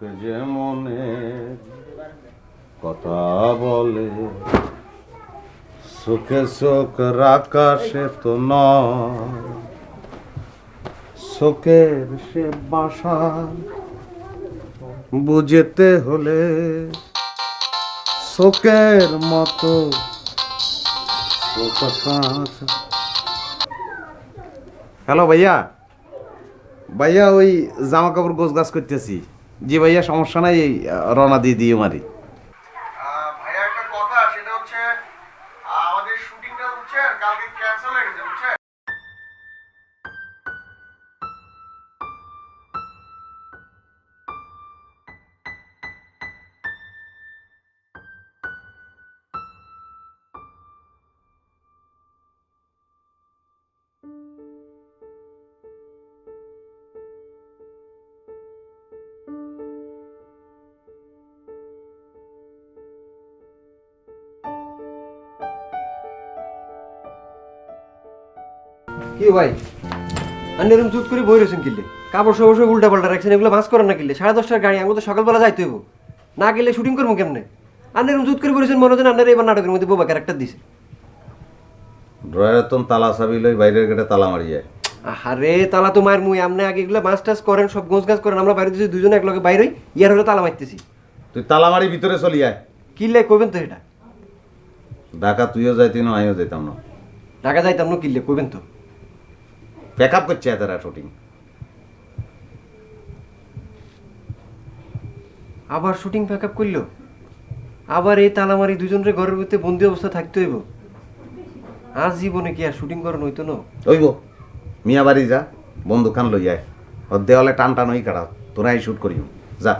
যে মনে কথা বলে, সুখে সুখ রাখা সে তো নয়। সুখের সে বাসা বুঝেতে হলে শোকের মতো হ্যালো ভাইয়া ভাইয়া ওই জামা কাপড় গোছ গাছ করতেছি। জি ভাইয়া সমস্যা নাই এই রওনা দিয়ে দিয়ে মারি। কি ভাই? আপনি এরকম চুত করে বই রয়েছেন কিনলে কাপড় সব সব উল্টা পাল্টা রাখছেন এগুলো মাছ করেন না কিনলে সাড়ে দশটার গাড়ি আমি তো সকালবেলা যাইতে হইব। না গেলে শুটিং করব কেমনে? আপনি এরকম চুত করে বলেছেন মনে হচ্ছে আপনার এবার নাটকের মধ্যে বোবা ক্যারেক্টার দিছে। ড্রয়ারের তো তালা চাবি লই বাইরের গেটে তালা মারি যায়। আরে তালা তো মায়ের মুই আপনি আগে এগুলো মাছ টাছ করেন সব গোছ গাছ করেন আমরা বাইরে দিয়েছি দুজনে এক লগে বাইরে ইয়ার হলে তালা মারতেছি। তুই তালা মারি ভিতরে চলি আয়। কিনলে কইবেন তো এটা? ঢাকা তুইও যাইতি না আমিও যাইতাম না। ঢাকা যাইতাম না কিনলে কইবেন তো। প্যাক আপ করছে তারা শুটিং আবার শুটিং ব্যাক আপ করল। আবার এই তালামারি দুজনের ঘরের ভিতরে বন্দি অবস্থা থাকতে হইব। আজ জীবনে কি আর শুটিং করেন হইতো না? হইব। মিয়া বাড়ি যা বন্দুক খান লই আয়। ওর দেওয়ালে টান টান ওই কাড়া তোরাই শুট করিও যা।